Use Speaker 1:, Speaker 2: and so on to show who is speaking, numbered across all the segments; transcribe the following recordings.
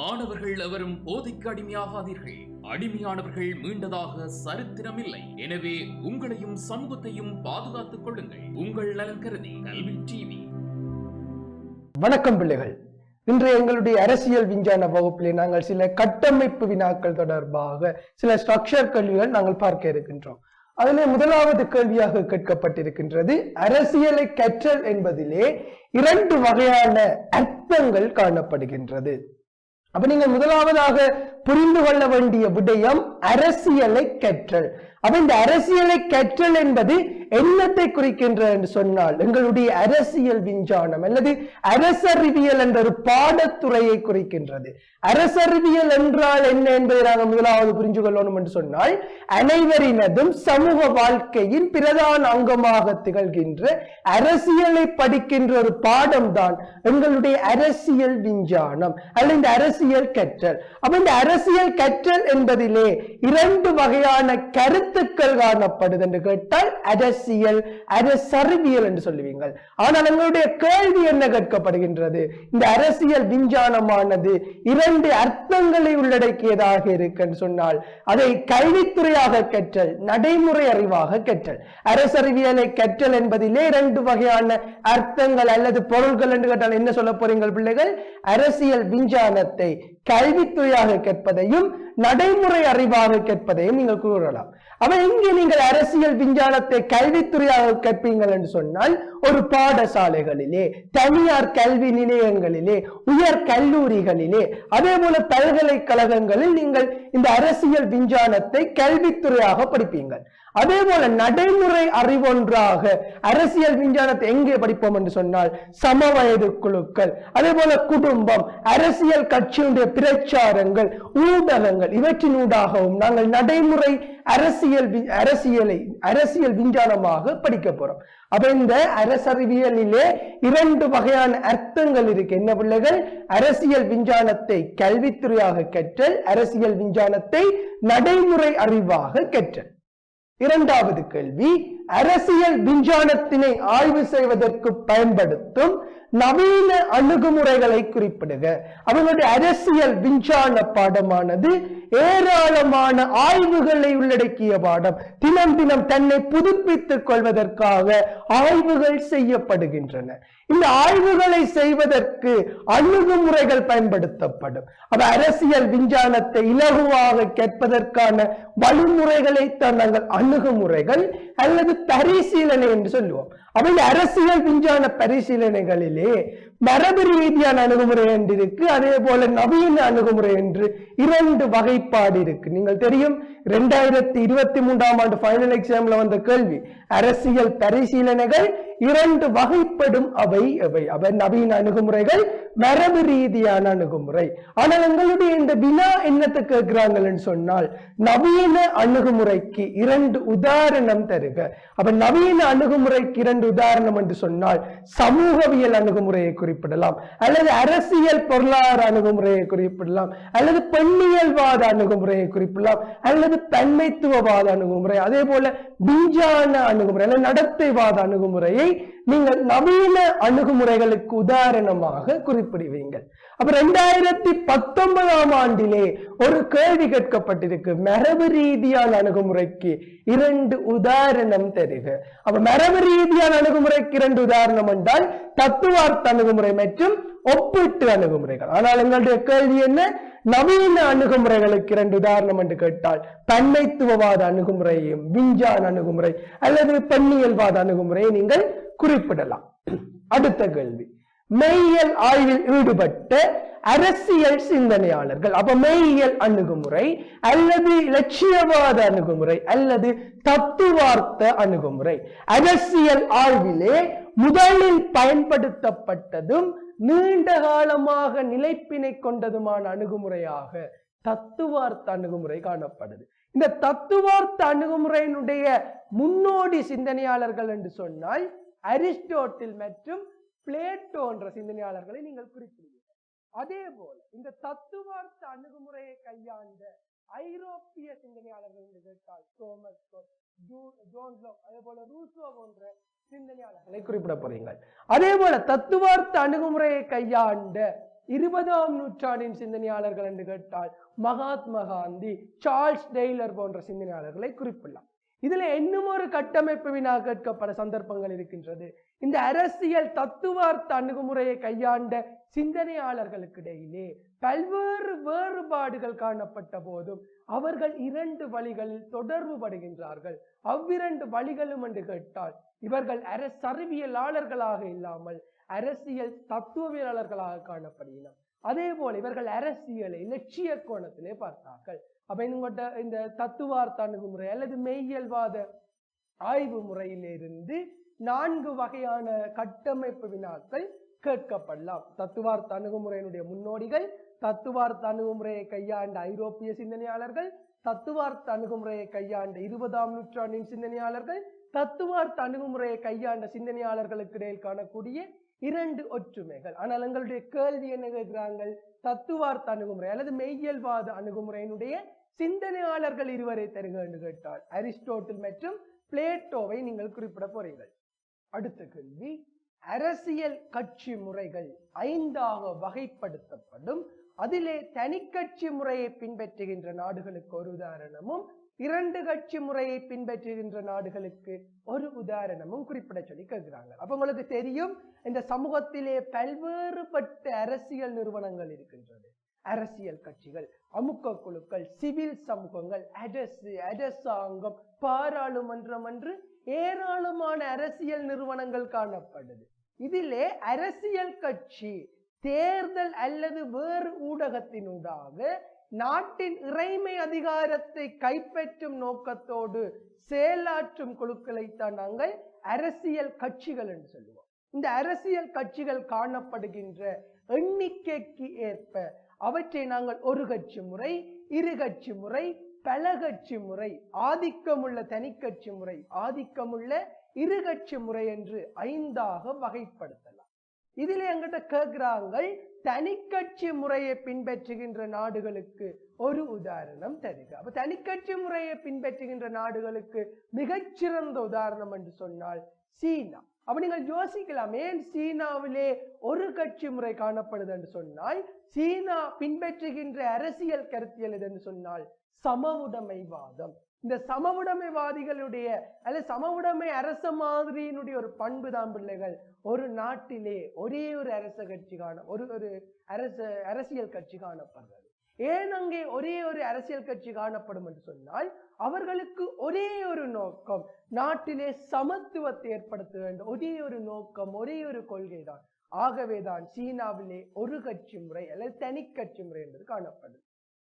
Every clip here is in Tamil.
Speaker 1: மாணவர்கள் எவரும் போதைக்கு அடிமையாகாதீர்கள். அடிமையானவர்கள் மீண்டதாக சரித்திரமில்லை. எனவே உங்களையும் சமூகத்தையும் பாதுகாத்துக் கொள்ளுங்கள். உங்கள் நலன் கருதி கல்வி டிவி.
Speaker 2: வணக்கம் பிள்ளைகள். இன்று எங்களுடைய அரசியல் விஞ்ஞான வகுப்பிலே நாங்கள் சில கட்டமைப்பு வினாக்கள் தொடர்பாக சில ஸ்ட்ரக்சர் கேள்விகள் நாங்கள் பார்க்க இருக்கின்றோம். அதிலே முதலாவது கேள்வியாக கேட்கப்பட்டிருக்கின்றது அரசியலை கற்றல் என்பதிலே இரண்டு வகையான அர்த்தங்கள் காணப்படுகின்றது. அப்ப நீங்கள் முதலாவதாக புரிந்து கொள்ள வேண்டிய விடயம் அரசியலை கற்றல் அப்ப இந்த அரசியலை கற்றல் என்பது என்னத்தை குறிக்கின்றது என்று சொன்னால் எங்களுடைய அரசியல் விஞ்ஞானம் அல்லது அரசறிவியல் என்ற ஒரு பாடத்துறையை குறிக்கின்றது. அரசறிவியல் என்றால் என்ன என்பதை நாங்கள் முதலாவது புரிஞ்சு கொள்ளணும் என்று சொன்னால் அனைவரினதும் சமூக வாழ்க்கையின் பிரதான அங்கமாக திகழ்கின்ற அரசியலை படிக்கின்ற ஒரு பாடம் தான் எங்களுடைய அரசியல் விஞ்ஞானம் அல்லது இந்த அரசியல் கற்றல். அப்ப இந்த அரசியல் கற்றல் என்பதிலே இரண்டு வகையான கருத்துக்கள் காணப்படுது என்று கேட்டால் அரசியல் அரசறிவியல் என்று சொல்லுவீங்கள். ஆனால் எங்களுடைய கேள்வி என்ன கேட்கப்படுகின்றது? இந்த அரசியல் விஞ்ஞானமானது இரண்டு அர்த்தங்களை உள்ளடக்கியதாக இருக்கு என்று சொன்னால் அதை கல்வித்துறையாக கற்றல் நடைமுறை அறிவாக கற்றல். அரசறிவியலை கற்றல் என்பதிலே இரண்டு வகையான அர்த்தங்கள் அல்லது பொருள்கள் என்று கேட்டால் என்ன சொல்ல போறீங்கள் பிள்ளைகள்? அரசியல் விஞ்ஞானத்தை கல்வித்துறையாக கற்பதையும் நடைமுறை அறிவாக கேட்பதையும் நீங்கள் கூறலாம். அவன் இங்கே நீங்கள் அரசியல் விஞ்ஞானத்தை கல்வித்துறையாக கேட்பீங்கள் என்று சொன்னால் ஒரு பாடசாலைகளிலே தனியார் கல்வி நிலையங்களிலே உயர் கல்லூரிகளிலே அதே போல பல்கலைக்கழகங்களில் நீங்கள் இந்த அரசியல் விஞ்ஞானத்தை கல்வித்துறையாக படிப்பீங்கள் அதே போல நடைமுறை அறிவொன்றாக அரசியல் விஞ்ஞானத்தை எங்கே படிப்போம் என்று சொன்னால் சமவயது குழுக்கள் அதே போல குடும்பம் அரசியல் கட்சியுடைய பிரச்சாரங்கள் ஊடகங்கள் இவற்றினூடாகவும் நாங்கள் நடைமுறை அரசியல் அரசியலை அரசியல் விஞ்ஞானமாக படிக்க போறோம். அப்ப இந்த அரசறிவியலிலே இரண்டு வகையான அர்த்தங்கள் இருக்கு. என்ன பிள்ளைகள்? அரசியல் விஞ்ஞானத்தை கல்வித்துறையாக கற்றல் அரசியல் விஞ்ஞானத்தை நடைமுறை அறிவாக கற்றல். இரண்டாவது கேள்வி அரசியல் விஞ்ஞானத்தினை ஆய்வு செய்வதற்கு பயன்படுத்தும் நவீன அணுகுமுறைகளை குறிப்பிடுக. அவங்களுடைய அரசியல் விஞ்ஞான பாடமானது ஏராளமான ஆய்வுகளை உள்ளடக்கிய பாடம். தினம் தினம் தன்னை புதுப்பித்துக் கொள்வதற்காக ஆய்வுகள் செய்யப்படுகின்றன. இந்த ஆய்வுகளை செய்வதற்கு அணுகுமுறைகள் பயன்படுத்தப்படும். அவ அரசியல் விஞ்ஞானத்தை இலகுவாக கேட்பதற்கான வழிமுறைகளை தான் நாங்கள் அணுகுமுறைகள் அல்லது பரிசீலனை என்று சொல்லுவோம் அப்ப இந்த அரசியல் விஞ்ஞான பரிசீலனைகளிலே மரபு ரீதியான அணுகுமுறை என்று இருக்கு அதே போல நவீன அணுகுமுறை என்று இரண்டு வகைப்பாடு இருக்கு. நீங்கள் தெரியும் இரண்டாயிரத்தி இருபத்தி மூன்றாம் ஆண்டு ஃபைனல் எக்ஸாம்ல வந்த கேள்வி அரசியல் பரிசீலனைகள் இரண்டு வகைப்படும் அவை அவை அவை நவீன அணுகுமுறைகள் மரபு ரீதியான அணுகுமுறை. ஆனால் எங்களுடைய இந்த வினா என்னத்தை கேட்கிறாங்கன்னு சொன்னால் நவீன அணுகுமுறைக்கு இரண்டு உதாரணம் தருக. அப்ப நவீன அணுகுமுறைக்கு இரண்டு உதாரணம் என்று சொன்னால் சமூகவியல் அணுகுமுறையை குறிப்பிடலாம் அல்லது அரசியல் பொருளாதார அணுகுமுறையை குறிப்பிடலாம் அல்லது பெண்ணியல்வாத அணுகுமுறையை குறிப்பிடலாம் அல்லது தன்மைத்துவவாத அணுகுமுறை அதே போல பீஜான அணுகுமுறை அல்லது நடத்தைவாத அணுகுமுறையை நீங்கள் நவீன அணுகுமுறைகளுக்கு உதாரணமாக குறிப்பிடுவீங்கள் அப்ப ரெண்டாயிரத்தி பத்தொன்பதாம் ஆண்டிலே ஒரு கேள்வி கேட்கப்பட்டிருக்கு. மரபு ரீதியான அணுகுமுறைக்கு இரண்டு உதாரணம் தருக. அப்ப மரபு ரீதியான அணுகுமுறைக்கு இரண்டு உதாரணம் என்றால் தத்துவார்த்த அணுகுமுறை மற்றும் ஒப்பீட்டு அணுகுமுறைகள். ஆனால் எங்களுடைய கேள்வி என்ன? நவீன அணுகுமுறைகளுக்கு இரண்டு உதாரணம் என்று கேட்டால் தன்மைத்துவவாத அணுகுமுறையும் விஞ்ஞான அணுகுமுறை அல்லது பெண்ணியல்வாத அணுகுமுறையை நீங்கள் குறிப்பிடலாம். அடுத்த கேள்வி. மெய்யியல் ஆய்வில் ஈடுபட்ட அரசியல் சிந்தனையாளர்கள். அப்ப மெய்யியல் அணுகுமுறை அல்லது இலட்சியவாத அணுகுமுறை அல்லது தத்துவார்த்த அணுகுமுறை. அரசியல் ஆய்விலே முதலில் பயன்படுத்தப்பட்டதும் நீண்ட காலமாக நிலைப்பினை கொண்டதுமான அணுகுமுறையாக தத்துவார்த்த அணுகுமுறை காணப்படுது. இந்த தத்துவார்த்த அணுகுமுறையினுடைய முன்னோடி சிந்தனையாளர்கள் என்று சொன்னால் அரிஸ்டோட்டில் மற்றும் பிளேட்டோ என்ற சிந்தனையாளர்களை நீங்கள் குறிப்பிடுவீர்கள். அதே போல இந்த தத்துவார்த்த அணுகுமுறையை கையாண்ட ஐரோப்பிய சிந்தனையாளர்கள் என்று கேட்டால் தோமஸ் கொட், அதே போல ரூசோ போன்ற சிந்தனையாளர்களை குறிப்பிட போறீங்கள் அதே போல தத்துவார்த்த அணுகுமுறையை கையாண்ட இருபதாம் நூற்றாண்டின் சிந்தனையாளர்கள் என்று கேட்டால் மகாத்மா காந்தி சார்ல்ஸ் டெய்லர் போன்ற சிந்தனையாளர்களை குறிப்பிடலாம். இதுல இன்னும் ஒரு கட்டமைப்பு வினா கேட்கப்பட சந்தர்ப்பங்கள் இருக்கின்றது. இந்த அரசியல் தத்துவார்த்த அணுகுமுறையை கையாண்ட சிந்தனையாளர்களுக்கு இடையிலே பல்வேறு வேறுபாடுகள் காணப்பட்ட போதும் அவர்கள் இரண்டு வழிகளில் தொடர்பு படுகின்றார்கள். அவ்விரண்டு வழிகளும் என்று கேட்டால் இவர்கள் அரசறிவியலாளர்களாக இல்லாமல் அரசியல் தத்துவவியலாளர்களாக காணப்படுகிறார் அதே போல இவர்கள் அரசியலை லட்சிய கோணத்திலே பார்த்தார்கள். அப்ப இவங்கள்ட்ட இந்த தத்துவார்த்த அணுகுமுறை அல்லது மெய்யல்வாத ஆய்வு முறையிலிருந்து நான்கு வகையான கட்டமைப்பு வினாக்கள் கேட்கப்படலாம். தத்துவார்த்த அணுகுமுறையினுடைய முன்னோடிகள் தத்துவார்த்த அணுகுமுறையை கையாண்ட ஐரோப்பிய சிந்தனையாளர்கள் தத்துவார்த்த அணுகுமுறையை கையாண்ட இருபதாம் நூற்றாண்டின் சிந்தனையாளர்கள் தத்துவார்த்த அணுகுமுறையை கையாண்ட சிந்தனையாளர்களுக்கு இடையில் காணக்கூடிய இரண்டு ஒற்றுமைகள். ஆனால் எங்களுடைய கேள்வி என்ன கேட்கிறாங்க தத்துவார்த்த அணுகுமுறை அல்லது மெய்யல்வாத அணுகுமுறையினுடைய சிந்தனையாளர்கள் இருவரை தருக என்று கேட்டால் அரிஸ்டோட்டில் மற்றும் பிளேட்டோவை நீங்கள் குறிப்பிட போறீர்கள். அடுத்த கேள்வி அரசியல் கட்சி முறைகள் ஐந்தாக வகைப்படுத்தப்படும். அதிலே தனிக்கட்சி முறையை பின்பற்றுகின்ற நாடுகளுக்கு ஒரு உதாரணமும் இரண்டு கட்சி முறையை பின்பற்றுகின்ற நாடுகளுக்கு ஒரு உதாரணமும் குறிப்பிட சொல்லி கேட்கிறாங்க. அப்ப உங்களுக்கு தெரியும் இந்த சமூகத்திலே பல்வேறுபட்ட அரசியல் நிறுவனங்கள் இருக்கின்றது. அரசியல் கட்சிகள் அமுக்க குழுக்கள் சிவில் சமூகங்கள் அரசு அரசாங்கம் பாராளுமன்றம் என்று ஏராளமான அரசியல் நிறுவனங்கள் காணப்படுது. இதிலே அரசியல் கட்சி தேர்தல் அல்லது வேறு ஊடகத்தினூடாக நாட்டின் இறைமை அதிகாரத்தை கைப்பற்றும் நோக்கத்தோடு செயலாற்றும் குழுக்களைத்தான் நாங்கள் அரசியல் கட்சிகள் என்று சொல்லுவோம். இந்த அரசியல் கட்சிகள் காணப்படுகின்ற எண்ணிக்கைக்கு ஏற்ப அவற்றை நாங்கள் ஒரு கட்சி முறை இரு கட்சி முறை பல கட்சி முறை ஆதிக்கமுள்ள தனிக்கட்சி முறை ஆதிக்கமுள்ள இரு கட்சி முறை என்று ஐந்தாக வகைப்படுத்தலாம். இதில் எங்கிட்ட கேட்கிறாங்கள் தனிக்கட்சி முறையை பின்பற்றுகின்ற நாடுகளுக்கு ஒரு உதாரணம் தருக. அப்ப தனிக்கட்சி முறையை பின்பற்றுகின்ற நாடுகளுக்கு மிகச்சிறந்த உதாரணம் என்று சொன்னால் சீனா. அப்ப நீங்கள் யோசிக்கலாம் ஏன் சீனாவிலே ஒரு கட்சி முறை காணப்படுது என்று சொன்னால் சீனா பின்பற்றுகின்ற அரசியல் கருத்தியல் என்று சொன்னால் சமவுடைமைவாதம் இந்த சமவுடைமைவாதிகளுடைய அல்லது சமவுடைமை அரச மாதிரியினுடைய ஒரு பண்பு தான் பிள்ளைகள். ஒரு நாட்டிலே ஒரே ஒரு அரச கட்சி காண ஒரு ஒரு அரச அரசியல் கட்சி காணப்படுறது ஏன் அங்கே ஒரே ஒரு அரசியல் கட்சி காணப்படும் என்று சொன்னால் அவர்களுக்கு ஒரே ஒரு நோக்கம் நாட்டிலே சமத்துவத்தை ஏற்படுத்த வேண்டும். ஒரே ஒரு நோக்கம் ஒரே ஒரு கொள்கை தான் ஆகவேதான் சீனாவிலே ஒரு கட்சி முறை அல்லது தனி கட்சி முறை என்பது காணப்படுது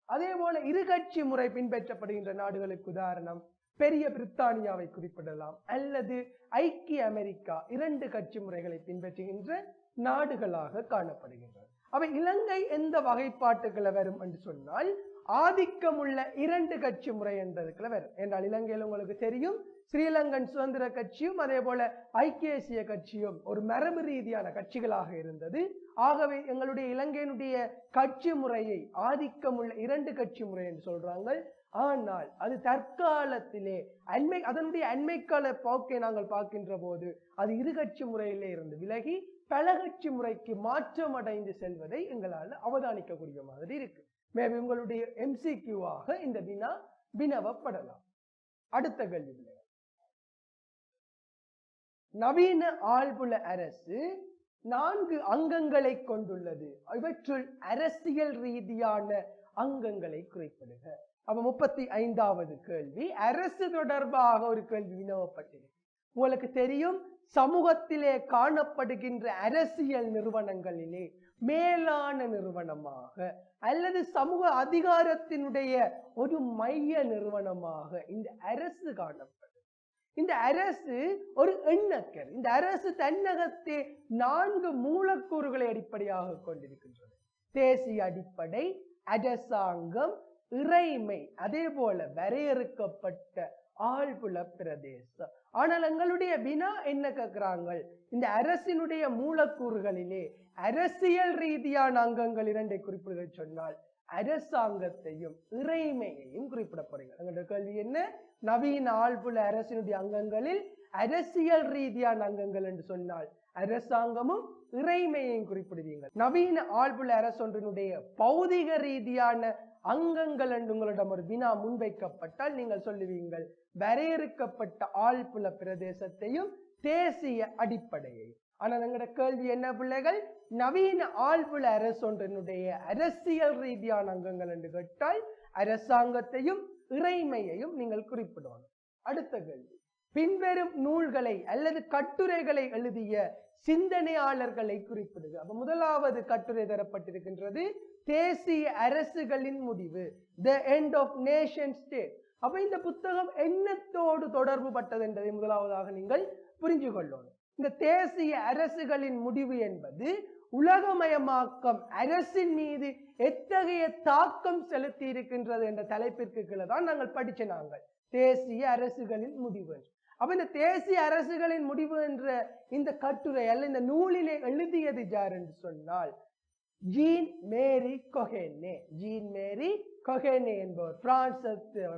Speaker 2: அதே போல இரு கட்சி முறை பின்பற்றப்படுகின்ற நாடுகளுக்கு உதாரணம் பெரிய பிரித்தானியாவை குறிப்பிடலாம். அல்லது ஐக்கிய அமெரிக்கா இரண்டு கட்சி முறைகளை பின்பற்றுகின்ற நாடுகளாக காணப்படுகின்றன. அவை இலங்கை எந்த வகைப்பாட்டுகளை வரும் என்று சொன்னால் ஆதிக்கமுள்ள இரண்டு கட்சி முறை என்பதுக்குள்ள வரும். என்றால் இலங்கையில் உங்களுக்கு தெரியும் ஸ்ரீலங்கன் சுதந்திர கட்சியும் அதே போல ஐக்கிய தேசிய கட்சியும் ஒரு மரபு ரீதியான கட்சிகளாக இருந்தது. ஆகவே எங்களுடைய இலங்கையினுடைய கட்சி முறையை ஆதிக்கமுள்ள இரண்டு கட்சி முறை என்று சொல்றாங்க. ஆனால் அது தற்காலத்திலே அண்மை அதனுடைய அண்மைக்கால போக்கை நாங்கள் பார்க்கின்ற போது அது இரு கட்சி முறையிலே இருந்து விலகி பல கட்சி முறைக்கு மாற்றம் அடைந்து செல்வதை எங்களால் அவதானிக்கக்கூடிய மாதிரி இருக்கு. மேபி உங்களுடைய எம்சிக்யூவாக இந்த வினா வினவப்படலாம். அடுத்த கேள்வி நவீன ஆழ்புல அரசு நான்கு அங்கங்களை கொண்டுள்ளது. இவற்றுள் அரசியல் ரீதியான அங்கங்களை குறிப்பிடுக. அப்ப முப்பத்தி ஐந்தாவது கேள்வி. அரசு தொடர்பாக ஒரு கேள்வி வினவப்பட்டிருக்கு. உங்களுக்கு தெரியும் சமூகத்திலே காணப்படுகின்ற அரசியல் நிறுவனங்களிலே மேலான நிறுவனமாக அல்லது சமூக அதிகாரத்தினுடைய ஒரு மைய நிறுவனமாக இந்த அரசு காணப்படும். இந்த அரசு ஒரு எண்ணக்கர் இந்த அரசு தன்னகத்தே நான்கு மூலக்கூறுகளை அடிப்படையாக கொண்டிருக்கின்றது. தேசிய அடிப்படை அரசாங்கம் இறைமை அதே போல வரையறுக்கப்பட்ட ஆழ்புல பிரதேசம். ஆனால் எங்களுடைய வினா என்ன கேட்கிறாங்க இந்த அரசினுடைய மூலக்கூறுகளிலே அரசியல் ரீதியான அங்கங்கள் இரண்டை குறிப்பிட சொன்னால் அரசாங்கத்தையும் இறைமையையும் குறிப்பிட போறீங்க. எங்களுடைய கேள்வி என்ன? நவீன ஆழ்புல அரசினுடைய அங்கங்களில் அரசியல் ரீதியான அங்கங்கள் என்று சொன்னால் அரசாங்கமும் இறைமையையும் குறிப்பிடுவீங்க. நவீன ஆழ்புல அரசொன்றினுடைய பௌதிக ரீதியான அங்கங்கள் என்று உங்களிடம் ஒரு வினா முன்வைக்கப்பட்டால் நீங்கள் சொல்லுவீங்கள் வரையறுக்கப்பட்ட ஆழ்புல பிரதேசத்தையும் தேசிய அடிப்படையை. ஆனால் எங்களோட கேள்வி என்ன பிள்ளைகள்? நவீன ஆழ்புல அரசொன்றினுடைய அரசியல் ரீதியான அங்கங்கள் என்று கேட்டால் அரசாங்கத்தையும் இறைமையையும் நீங்கள் குறிப்பிடணும். அடுத்த கேள்வி. பின்வரும் நூல்களை அல்லது கட்டுரைகளை எழுதிய சிந்தனையாளர்களை குறிப்பிடுக. அப்ப முதலாவது கட்டுரை தரப்பட்டிருக்கின்றது தேசிய அரசுகளின் முடிவு. The end of nation state அப்ப இந்த புத்தகம் என்னத்தோடு தொடர்பு பட்டது என்பதை முதலாவதாக நீங்கள் புரிஞ்சு கொள்ளணும். இந்த தேசிய அரசுகளின் முடிவு என்பது உலகமயமாக்கம் அரசின் மீது எத்தகைய தாக்கம் செலுத்தி இருக்கின்றது என்ற தலைப்பிற்கு கீழே தான் நாங்கள் படிச்ச நாங்கள். தேசிய அரசுகளின் முடிவு. என்று. அப்ப இந்த தேசிய அரசுகளின் முடிவு என்ற இந்த கட்டுரை அல்ல இந்த நூலிலே எழுதியது ஜார் என்று சொன்னால் ஜீன் மேரி கொஹேனே ஜீன் மேரி கொஹேனே என்பவர். பிரான்ஸ்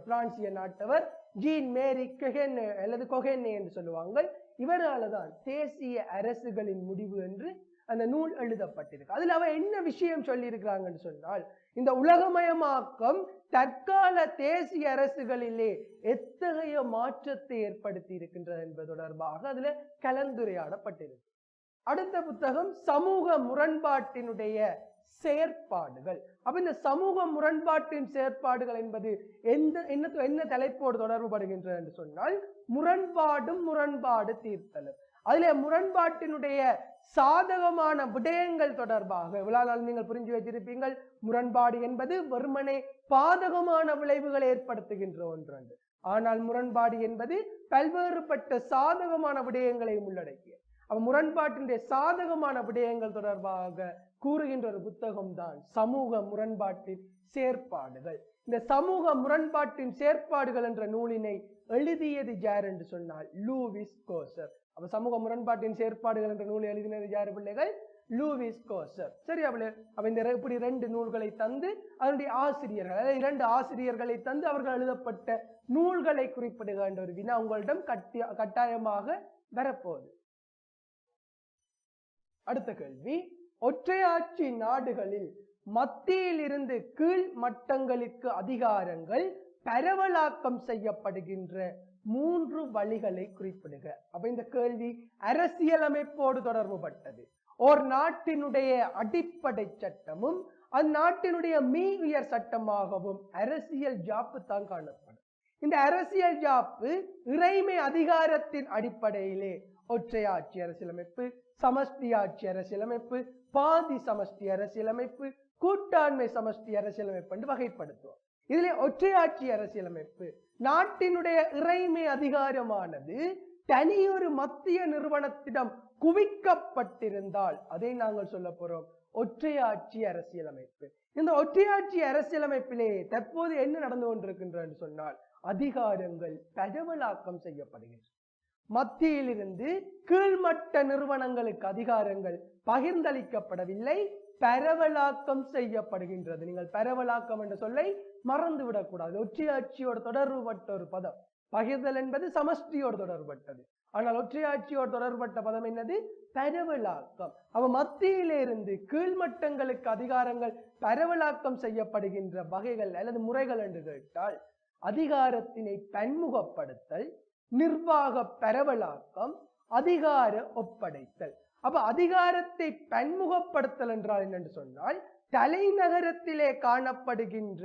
Speaker 2: பிரான்சிய நாட்டவர். ஜீன் மேரி கொஹேனே அல்லது கொஹேனே என்று சொல்லுவாங்க இவரால தான் தேசிய அரசுகளின் முடிவு என்று அந்த நூல் எழுதப்பட்டிருக்கு. அதுல அவ என்ன விஷயம் சொல்லியிருக்கிறாங்கன்னு சொன்னால் இந்த உலகமயமாக்கம் தற்கால தேசிய அரசுகளிலே எத்தகைய மாற்றத்தை ஏற்படுத்தி இருக்கின்றது என்பது தொடர்பாக அதுல கலந்துரையாடப்பட்டிருக்கு. அடுத்த புத்தகம் சமூக முரண்பாட்டினுடைய செயற்பாடுகள். அப்ப இந்த சமூக முரண்பாட்டின் செயற்பாடுகள் என்பது எந்த என்ன என்ன தலைப்போடு தொடர்பு படுகின்றது என்று சொன்னால் முரண்பாடும் முரண்பாடு தீர்த்தலும். அதிலே முரண்பாட்டினுடைய சாதகமான விடயங்கள் தொடர்பாக இவ்வளவு நாள் நீங்கள் புரிஞ்சு வச்சிருப்பீங்கள் முரண்பாடு என்பது வெறுமனே பாதகமான விளைவுகளை ஏற்படுத்துகின்ற ஒன்று ஆனால் முரண்பாடு என்பது பல்வேறுபட்ட சாதகமான விடயங்களையும் உள்ளடக்கிய அப்ப முரண்பாட்டினுடைய சாதகமான விடயங்கள் தொடர்பாக கூறுகின்ற ஒரு புத்தகம் தான் சமூக முரண்பாட்டின் செயற்பாடுகள். இந்த சமூக முரண்பாட்டின் செயற்பாடுகள் என்ற நூலினை எழுதியது யார் என்று சொன்னால் லூவிஸ் கோசர். அப்ப சமூக முரண்பாட்டின் செயற்பாடுகள் என்ற நூலை எழுதினது யார் பிள்ளைகள்? Lewis Coser. சரி அவளு அவ இந்த இப்படி ரெண்டு நூல்களை தந்து அதனுடைய ஆசிரியர்கள் அதாவது இரண்டு ஆசிரியர்களை தந்து அவர்கள் எழுதப்பட்ட நூல்களை குறிப்பிடுகின்ற ஒரு வினா உங்களிடம் கட்டி கட்டாயமாக வரப்போகுது. அடுத்த கேள்வி. ஒற்றையாட்சி நாடுகளில் மத்தியிலிருந்து கீழ் மட்டங்களுக்கு அதிகாரங்கள் பரவலாக்கம் செய்யப்படுகின்ற மூன்று வழிகளை குறிப்பிடுக. அப்ப இந்த கேள்வி அரசியலமைப்போடு தொடர்புபட்டது. ஓர் நாட்டினுடைய அடிப்படை சட்டமும் அந்நாட்டினுடைய மீ உயர் சட்டமாகவும் அரசியல் ஜாப்பு தான் காணப்படும். இந்த அரசியல் ஜாப்பு இறைமை அதிகாரத்தின் அடிப்படையிலே ஒற்றையாட்சி அரசியலமைப்பு சமஷ்டி ஆட்சி அரசியலமைப்பு பாதி சமஷ்டி அரசியலமைப்பு கூட்டாண்மை சமஷ்டி அரசியலமைப்பு என்று வகைப்படுத்துவோம். இதிலே ஒற்றையாட்சி அரசியலமைப்பு நாட்டினுடைய இறைமை அதிகாரமானது தனியொரு மத்திய நிறுவனத்திடம் குவிக்கப்பட்டிருந்தால் அதை நாங்கள் சொல்ல போறோம். ஒற்றையாட்சி அரசியலமைப்பு. இந்த ஒற்றையாட்சி அரசியலமைப்பிலே தற்போது என்ன நடந்து கொண்டிருக்கின்றது என்று சொன்னால் அதிகாரங்கள் பரவலாக்கம் செய்யப்படுகின்றன. மத்தியிலிருந்து கீழ்மட்ட நிறுவனங்களுக்கு அதிகாரங்கள் பகிர்ந்தளிக்கப்படவில்லை பரவலாக்கம் செய்யப்படுகின்றது. நீங்கள் பரவலாக்கம் என்ற சொல்லை மறந்து விடக்கூடாது ஒற்றையாட்சியோட தொடர்புபட்ட ஒரு பதம். பகிர்தல் என்பது சமஷ்டியோடு தொடர்பட்டது ஆனால் ஒற்றையாட்சியோடு தொடர்பட்ட பதம் என்னது? பரவலாக்கம். அவ மத்தியிலிருந்து கீழ்மட்டங்களுக்கு அதிகாரங்கள் பரவலாக்கம் செய்யப்படுகின்ற வகைகள் அல்லது முறைகள் என்று கேட்டால் அதிகாரத்தினை பன்முகப்படுத்தல் நிர்வாக பரவலாக்கம் அதிகார ஒப்படைத்தல். அப்ப அதிகாரத்தை பன்முகப்படுத்தல் என்றால் என்னென்று சொன்னால் தலைநகரத்திலே காணப்படுகின்ற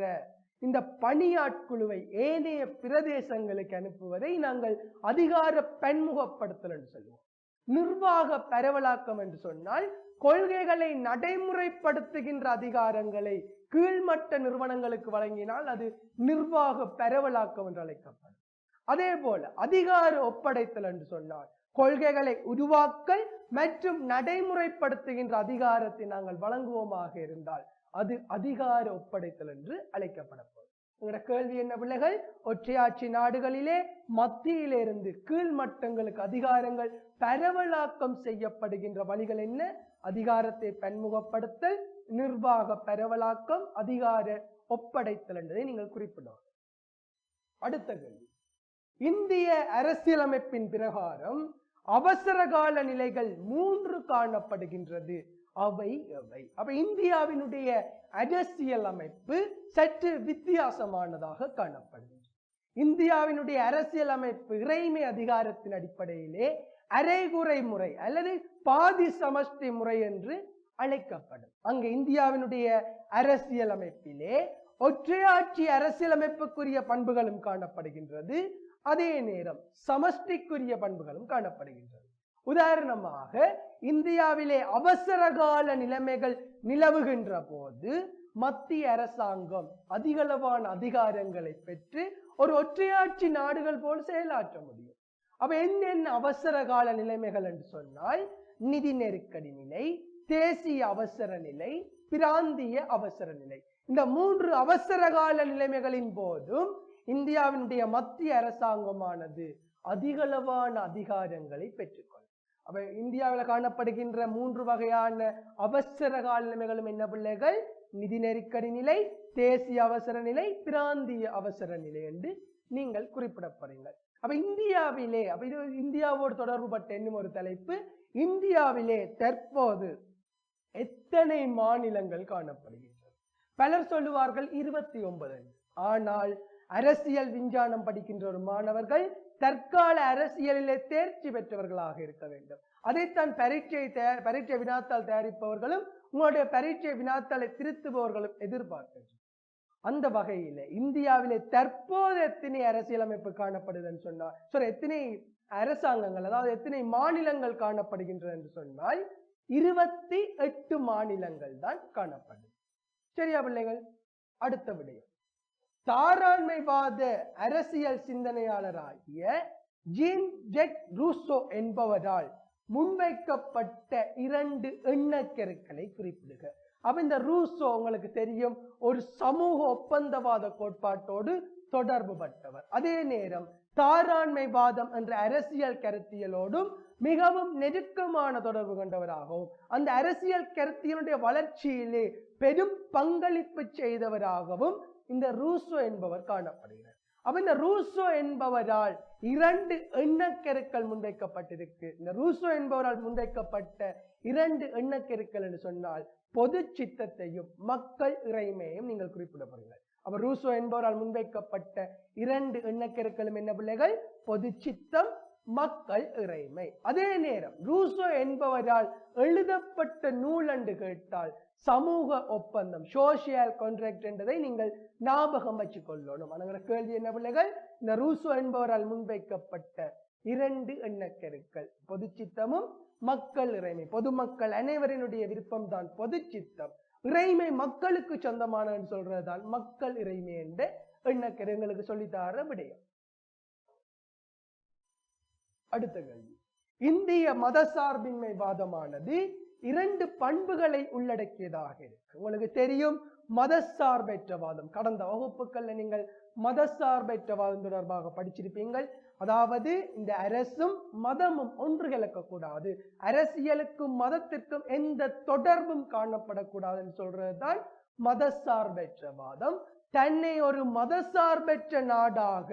Speaker 2: இந்த பணியாட்குழுவை ஏனைய பிரதேசங்களுக்கு அனுப்புவதை நாங்கள் அதிகார பன்முகப்படுத்தல் என்று சொல்லுவோம். நிர்வாக பரவலாக்கம் என்று சொன்னால் கொள்கைகளை நடைமுறைப்படுத்துகின்ற அதிகாரங்களை கீழ்மட்ட நிறுவனங்களுக்கு வழங்கினால் அது நிர்வாக பரவலாக்கம் என்று அழைக்கப்படும். அதே போல அதிகார ஒப்படைத்தல் என்று சொன்னால் கொள்கைகளை உருவாக்கல் மற்றும் நடைமுறைப்படுத்துகின்ற அதிகாரத்தை நாங்கள் வழங்குவோமாக இருந்தால் அது அதிகார ஒப்படைத்தல் என்று அழைக்கப்படப்படும். உங்களோட கேள்வி என்ன பிள்ளைகள்? ஒற்றையாட்சி நாடுகளிலே மத்தியிலிருந்து கீழ் மட்டங்களுக்கு அதிகாரங்கள் பரவலாக்கம் செய்யப்படுகின்ற வழிகள் என்ன? அதிகாரத்தை பன்முகப்படுத்தல் நிர்வாக பரவலாக்கம் அதிகார ஒப்படைத்தல் என்பதை நீங்கள் குறிப்பிடணும். அடுத்த கேள்வி. இந்திய அரசியலமைப்பின் பிரகாரம் அவசர கால நிலைகள் மூன்று காணப்படுகின்றது. அவை எவை? அப்ப இந்தியாவினுடைய அரசியல் அமைப்பு சற்று வித்தியாசமானதாக காணப்படுகிறது இந்தியாவினுடைய அரசியல் அமைப்பு இறைமை அதிகாரத்தின் அடிப்படையிலே அரைகுறை முறை அல்லது பாதி சமஷ்டி முறை என்று அழைக்கப்படும். அங்கு இந்தியாவினுடைய அரசியல் அமைப்பிலே ஒற்றையாட்சி அரசியலமைப்புக்குரிய பண்புகளும் காணப்படுகின்றது. அதே நேரம் சமஷ்டிக்குரிய பண்புகளும் காணப்படுகின்றது உதாரணமாக இந்தியாவிலே அவசரகால நிலைமைகள் நிலவுகின்ற போது மத்திய அரசாங்கம் அதிகளவான அதிகாரங்களை பெற்று ஒரு ஒற்றையாட்சி நாடுகள் போல் செயலாற்ற முடியும். அப்ப என்னென்ன அவசர கால நிலைமைகள் என்று சொன்னால் நிதி நெருக்கடி நிலை தேசிய அவசர நிலை பிராந்திய அவசர நிலை. இந்த மூன்று அவசர கால நிலைமைகளின் போதும் இந்தியாவினுடைய மத்திய அரசாங்கமானது அதிகளவான அதிகாரங்களை பெற்றுக்கொள்ளும். அப்ப இந்தியாவில் காணப்படுகின்ற மூன்று வகையான அவசர கால நிலைமைகளும் என்ன பிள்ளைகள்? நிதி நெருக்கடி நிலை தேசிய அவசர நிலை பிராந்திய அவசர நிலை என்று நீங்கள் குறிப்பிடப்படுங்கள் அப்ப இந்தியாவிலே அப்ப இது இந்தியாவோடு தொடர்புபட்ட என்னும் ஒரு தலைப்பு இந்தியாவிலே தற்போது எத்தனை மாநிலங்கள் காணப்படுகின்றன? பலர் சொல்லுவார்கள் இருபத்தி ஒன்பது. ஆனால் அரசியல் விஞ்ஞானம் படிக்கின்ற ஒரு மாணவர்கள் தற்கால அரசியலிலே தேர்ச்சி பெற்றவர்களாக இருக்க வேண்டும். அதைத்தான் பரீட்சை தயார் பரீட்சை வினாத்தாள் தயாரிப்பவர்களும் உங்களுடைய பரீட்சை வினாத்தாளை திருத்துபவர்களும் எதிர்பார்க்கின்றனர். அந்த வகையில இந்தியாவிலே தற்போது எத்தனை அரசியலமைப்பு காணப்படுதுன்னு சொன்னால் sorry எத்தனை அரசாங்கங்கள் அதாவது எத்தனை மாநிலங்கள் காணப்படுகின்றன என்று சொன்னால் இருபத்தி எட்டு மாநிலங்கள் தான் காணப்படும் சரியா பிள்ளைகள்? அடுத்த விடயம். தாராண்மைவாத அரசியல் சிந்தனையாளராகிய ஜீன் ஜெட் ரூசோ என்பவரால் முன்வைக்கப்பட்ட இரண்டு எண்ணக்கருக்களை குறிப்பிடுக. அப்ப இந்த ரூசோ உங்களுக்கு தெரியும் ஒரு சமூக ஒப்பந்தவாத கோட்பாட்டோடு தொடர்பு பட்டவர். அதே நேரம் தாராண்மைவாதம் என்ற அரசியல் கருத்தியலோடும் மிகவும் நெருக்கமான தொடர்பு கொண்டவராகவும் அந்த அரசியல் கருத்தியலுடைய வளர்ச்சியிலே பெரும் பங்களிப்பு செய்தவராகவும் இந்த ரூசோ என்பவர் காணப்படுகிறார். அப்ப இந்த ரூசோ என்பவரால் இரண்டு எண்ணக்கருக்கள் முன்வைக்கப்பட்டிருக்கு. இந்த ரூசோ என்பவரால் முன்வைக்கப்பட்ட இரண்டு எண்ணக்கருக்கள் என்று சொன்னால் பொது சித்தத்தையும் மக்கள் இறைமையையும் நீங்கள் குறிப்பிடப்படுங்கள் அப்ப ரூசோ என்பவரால் முன்வைக்கப்பட்ட இரண்டு எண்ணக்கருக்களும் என்ன பிள்ளைகள்? பொது சித்தம் மக்கள் இறைமை. அதே நேரம் ரூசோ என்பவரால் எழுதப்பட்ட நூல் என்று கேட்டால் சமூக ஒப்பந்தம் சோசியல் கான்ட்ராக்ட் என்பதை நீங்கள் ஞாபகம் வச்சுக்கொள்ளணும். கொள்ளணும் கேள்வி என்ன பிள்ளைகள்? இந்த ரூசோ என்பவரால் முன்வைக்கப்பட்ட இரண்டு எண்ணக்கருக்கள். பொது சித்தமும் மக்கள் இறைமை. பொதுமக்கள் அனைவரினுடைய விருப்பம் தான் பொது சித்தம் இறைமை மக்களுக்கு சொந்தமானன்னு சொல்றதுதான் மக்கள் இறைமை என்று எண்ணக்கரு. எங்களுக்கு சொல்லித்தார விடயம் அடுத்த கேள்வி. இந்திய மதசார்பின்மை வாதமானது இரண்டு பண்புகளை உள்ளடக்கியதாக இருக்கு. உங்களுக்கு தெரியும் மதசார்பற்ற வாதம் கடந்த வகுப்புகள்ல நீங்கள் மதசார்பற்ற வாதம் தொடர்பாக படிச்சிருப்பீங்கள். அதாவது இந்த அரசும் மதமும் ஒன்று கலக்கக்கூடாது அரசியலுக்கும் மதத்திற்கும் எந்த தொடர்பும் காணப்படக்கூடாதுன்னு சொல்றதுதான் மதசார்பற்ற வாதம் தன்னை ஒரு மதசார்பற்ற நாடாக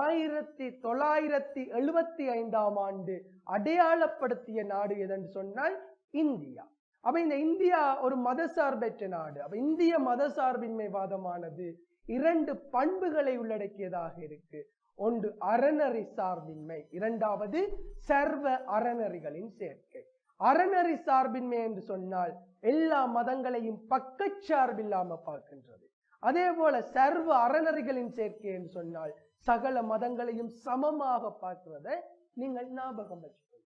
Speaker 2: ஆயிரத்தி தொள்ளாயிரத்தி எழுபத்தி ஐந்தாம் ஆண்டு அடையாளப்படுத்திய நாடு எதென்று சொன்னால் இந்தியா. அப்ப இந்த இந்தியா ஒரு மதசார்பற்ற நாடு. அப்ப இந்திய மதசார்பின்மை வாதமானது இரண்டு பண்புகளை உள்ளடக்கியதாக இருக்கு. ஒன்று அறநெறி சார்பின்மை இரண்டாவது சர்வ அறநெறிகளின் சேர்க்கை. அறநெறி சார்பின்மை என்று சொன்னால் எல்லா மதங்களையும் பக்கச்சார்பில்லாம பார்க்கின்றது. அதே போல சர்வ அறநெறிகளின் சேர்க்கை என்று சொன்னால் சகல மதங்களையும் சமமாக பார்க்கிறத நீங்கள் ஞாபகம் வச்சுக்கணும்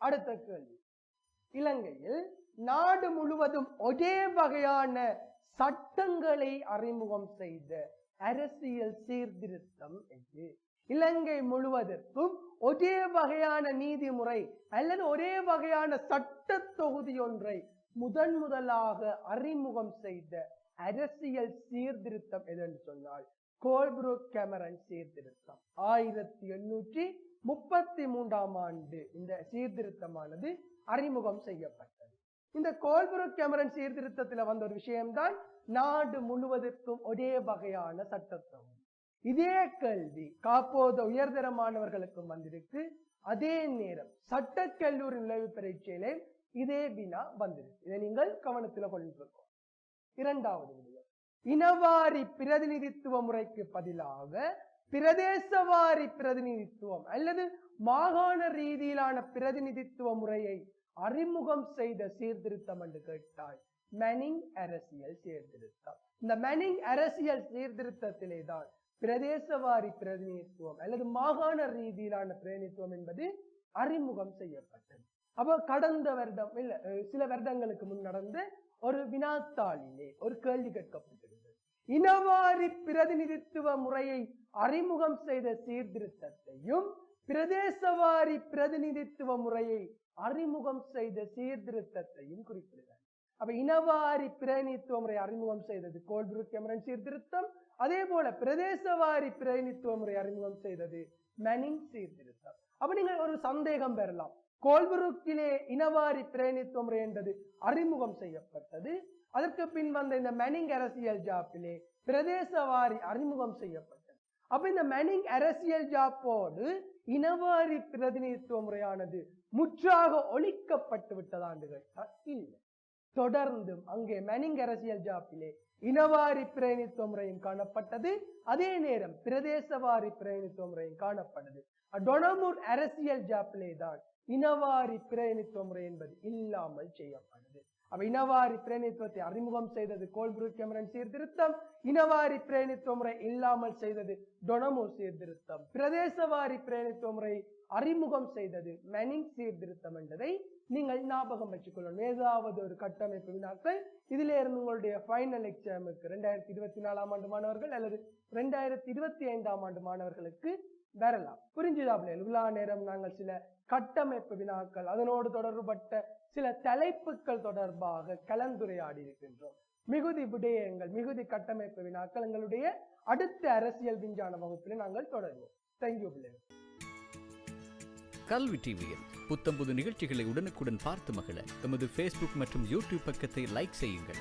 Speaker 2: அடுத்த கேள்வி. இலங்கையில் நாடு முழுவதும் ஒரே வகையான சட்டங்களை அறிமுகம் செய்த அரசியல் சீர்திருத்தம் என்று இலங்கை முழுவதற்கும் ஒரே வகையான நீதிமுறை அல்லது ஒரே வகையான சட்ட தொகுதி ஒன்றை முதன் முதலாக அறிமுகம் செய்த அரசியல் சீர்திருத்தம் எதுன்னு சொன்னால் கோல்புரூக் கேமரன் சீர்திருத்தம். ஆயிரத்தி எண்ணூற்றி முப்பத்தி மூன்றாம் ஆண்டு இந்த சீர்திருத்தமானது அறிமுகம் செய்யப்பட்டது. இந்த கோல்புரோ கேமரன் சீர்திருத்தத்தில் வந்த ஒரு விஷயம்தான் நாடு முழுவதற்கும் ஒரே வகையான சட்டத்தொகுதி இதே கேள்வி காப்போத உயர்தர மாணவர்களுக்கும் வந்திருக்கு. அதே நேரம் சட்ட கல்லூரி நுழைவு பரீட்சையிலே இதே வினா வந்திருக்கு. இதை நீங்கள் கவனத்துல கொண்டிருக்கோம் இரண்டாவது விடயம். இனவாரி பிரதிநிதித்துவ முறைக்கு பதிலாக பிரதேசவாரி பிரதிநிதித்துவம் அல்லது மாகாண ரீதியிலான பிரதிநிதித்துவ முறையை அறிமுகம் செய்த சீர்திருத்தம் என்று கேட்டால் மெனிங் அரசியல் சீர்திருத்தம். இந்த மெனிங் அரசியல் சீர்திருத்தத்திலே தான் பிரதேசவாரி பிரதிநிதித்துவம் அல்லது மாகாண ரீதியிலான பிரதிநிதித்துவம் என்பது அறிமுகம் செய்யப்பட்டது. அப்ப கடந்த வருடம் இல்ல சில வருடங்களுக்கு முன் நடந்த ஒரு வினாத்தாளிலே ஒரு கேள்வி கேட்கப்பட்டது. இனவாரி பிரதிநிதித்துவ முறையை அறிமுகம் செய்த சீர்திருத்தத்தையும் பிரதேசவாரி பிரதிநிதித்துவ முறையை அறிமுகம் செய்த சீர்திருத்தத்தையும் குறிப்பிடுகிறார். அப்ப இனவாரி பிரதிநிதித்துவ முறை அறிமுகம் செய்தது கோல்புருக் எமரன் சீர்திருத்தம் அதே போல பிரதேசவாரி பிரதிநிதித்துவ முறை அறிமுகம் செய்தது மெனிங் சீர்திருத்தம். அப்ப நீங்கள் ஒரு சந்தேகம் பெறலாம். கோல்புருக்கிலே இனவாரி பிரதிநிதித்துவ முறை என்பது அறிமுகம் செய்யப்பட்டது அதற்கு பின் வந்த இந்த மெனிங் அரசியல் ஜாப்பிலே பிரதேசவாரி அறிமுகம் செய்யப்பட்டது. அப்ப இந்த மெனிங் அரசியல் ஜாப்போடு இனவாரி பிரதிநிதித்துவ முறையானது முற்றாக ஒழிக்கப்பட்டு விட்டதாண்டு கேட்டால் இல்லை. தொடர்ந்தும் அங்கே மெனிங் அரசியல் ஜாப்பிலே இனவாரி பிரதிநிதித்துவ முறையும் காணப்பட்டது. அதே நேரம் பிரதேசவாரி பிரதிநிதித்துவ முறையும் காணப்பட்டது. டொனமூர் அரசியல் ஜாப்பிலே தான் இனவாரி பிரதிநிதித்துவ முறை என்பது இல்லாமல் செய்யப்பட்டது. அப்ப இனவாரி பிரேணித்துவத்தை அறிமுகம் செய்தது கோல்புருக் கேமரன் சீர்திருத்தம். இனவாரி பிரேணித்துவ முறை இல்லாமல் செய்தது டொனமோ சீர்திருத்தம். பிரதேசவாரி பிரேணித்துவ முறை அறிமுகம் செய்தது மெனிங் சீர்திருத்தம் என்பதை நீங்கள் ஞாபகம் வச்சுக்கொள்ளணும். ஏதாவது ஒரு கட்டமைப்பு வினாக்கள். இதிலே இருந்து உங்களுடைய ஃபைனல் எக்ஸாமுக்கு ரெண்டாயிரத்தி இருபத்தி நாலாம் ஆண்டு மாணவர்கள் அல்லது ரெண்டாயிரத்தி இருபத்தி ஐந்தாம் ஆண்டு மாணவர்களுக்கு வரலாம். புரிஞ்சுதா பிள்ளைகள்? விழா நேரம் நாங்கள் சில கட்டமைப்பு வினாக்கள் அதனோடு தொடர்புபட்ட சில தலைப்புகள் தொடர்பாக கலந்துரையாடி இருக்கின்றோம் மிகுதி விடயங்கள் மிகுதி கட்டமைப்பு வினாக்கள் எங்களுடைய அடுத்த அரசியல் விஞ்ஞான வகுப்பில் நாங்கள் தொடர்வோம். தேங்க்யூ பிள்ளைகள்
Speaker 3: கல்வி டிவியில் புத்தம்புது நிகழ்ச்சிகளை உடனுக்குடன் பார்த்து மகிழ எமது ஃபேஸ்புக் மற்றும் யூடியூப் பக்கத்தை லைக் செய்யுங்கள்.